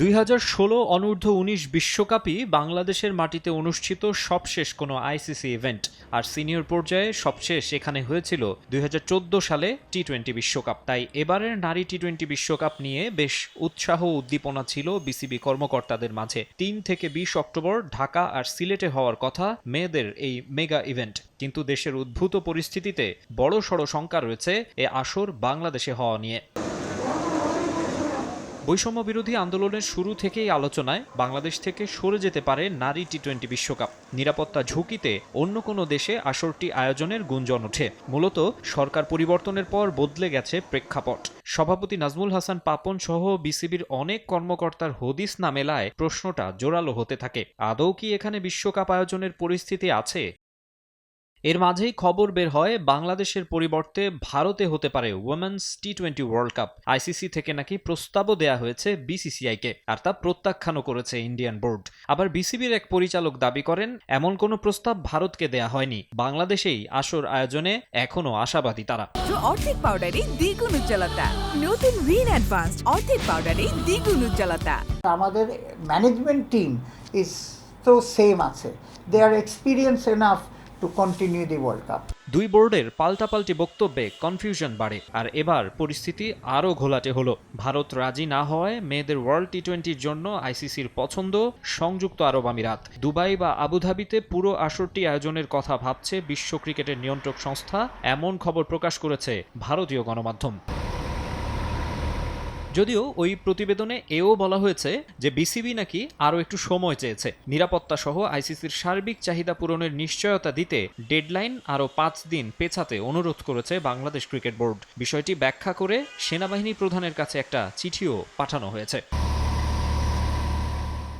দুই হাজার ষোলো অনূর্ধ্ব উনিশ বিশ্বকাপই বাংলাদেশের মাটিতে অনুষ্ঠিত সবশেষ কোনো আইসিসি ইভেন্ট, আর সিনিয়র পর্যায়ে সবশেষ এখানে হয়েছিল দুই হাজার চোদ্দ সালে টি টোয়েন্টি বিশ্বকাপ। তাই এবারের নারী টি টোয়েন্টি বিশ্বকাপ নিয়ে বেশ উৎসাহ উদ্দীপনা ছিল বিসিবি কর্মকর্তাদের মাঝে। তিন থেকে বিশ অক্টোবর ঢাকা আর সিলেটে হওয়ার কথা মেয়েদের এই মেগা ইভেন্ট। কিন্তু দেশের উদ্ভূত পরিস্থিতিতে বড় সড় শঙ্কা রয়েছে এ আসর বাংলাদেশে হওয়া নিয়ে। বৈষম্য বিরোধী আন্দোলনের শুরু থেকেই আলোচনায় বাংলাদেশ থেকে সরে যেতে পারে নারী টি টোয়েন্টি বিশ্বকাপ। নিরাপত্তা ঝুঁকিতে অন্য কোনো দেশে আসরটি আয়োজনের গুঞ্জন ওঠে। মূলত সরকার পরিবর্তনের পর বদলে গেছে প্রেক্ষাপট। সভাপতি নাজমুল হাসান পাপন সহ বিসিবির অনেক কর্মকর্তার হদিস না মেলায় প্রশ্নটা জোরালো হতে থাকে। আদৌ কি এখানে বিশ্বকাপ আয়োজনের পরিস্থিতি আছে? এর মাঝেই খবর বের হয় বাংলাদেশের পরিবর্তে ভারতে হতে পারে women's T twenty world cup ICC থেকে নাকি প্রস্তাবও দেয়া হয়েছে বিসিসিআইকে আর তা প্রত্যাখ্যানও করেছে ইন্ডিয়ান বোর্ড আবার বিসিবির এক পরিচালক দাবি করেন এমন কোনো প্রস্তাব ভারতকে দেয়া হয়নি। বাংলাদেশেই আসর আয়োজনে এখনও আশাবাদী তারা। অর্ধেক পাউডারে দ্বিগুণ উজ্জ্বলতা। নতুন রিন অ্যাডভান্সড অর্ধেক পাউডারে দ্বিগুণ উজ্জ্বলতা। আমাদের ম্যানেজমেন্ট টিম ইজ তো সেম আছে। They are experience enough to continue the world cup দুই বোর্ডের পাল্টাপাল্টি বক্তব্যে কনফিউশন বাড়ে, আর এবার পরিস্থিতি আরও ঘোলাটে হলো। ভারত রাজি না হওয়ায় মেয়েদের ওয়ার্ল্ড টি টোয়েন্টির জন্য আইসিসির পছন্দ সংযুক্ত আরব আমিরাত। দুবাই বা আবুধাবিতে পুরো আসরটি আয়োজনের কথা ভাবছে বিশ্ব ক্রিকেটের নিয়ন্ত্রক সংস্থা, এমন খবর প্রকাশ করেছে ভারতীয় গণমাধ্যম। যদিও ওই প্রতিবেদনে এও বলা হয়েছে যে বিসিবি নাকি আরও একটু সময় চেয়েছে। নিরাপত্তা সহ আইসিসির সার্বিক চাহিদা পূরণের নিশ্চয়তা দিতে ডেডলাইন আরও পাঁচ দিন পেছাতে অনুরোধ করেছে বাংলাদেশ ক্রিকেট বোর্ড। বিষয়টি ব্যাখ্যা করে সেনাবাহিনী প্রধানের কাছে একটা চিঠিও পাঠানো হয়েছে।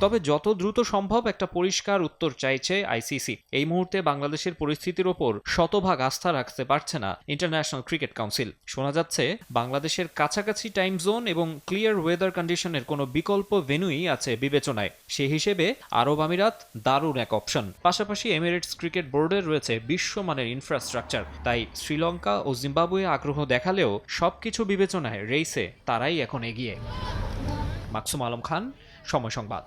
তবে যত দ্রুত সম্ভব একটা পরিষ্কার উত্তর চাইছে আইসিসি। এই মুহূর্তে বাংলাদেশের পরিস্থিতির ওপর শতভাগ আস্থা রাখতে পারছে না ইন্টারন্যাশনাল ক্রিকেট কাউন্সিল শোনা যাচ্ছে, বাংলাদেশের কাছাকাছি টাইম জোন এবং ক্লিয়ার ওয়েদার কন্ডিশনের কোনো বিকল্প ভেনুই আছে বিবেচনায়। সে হিসেবে আরব আমিরাত দারুণ এক অপশন পাশাপাশি এমিরেটস ক্রিকেট বোর্ডের রয়েছে বিশ্বমানের ইনফ্রাস্ট্রাকচার তাই শ্রীলঙ্কা ও জিম্বাবুয়ে আগ্রহ দেখালেও সবকিছু বিবেচনায় রেইসে তারাই এখন এগিয়ে। মাকসুম আলম খান সময় সংবাদ।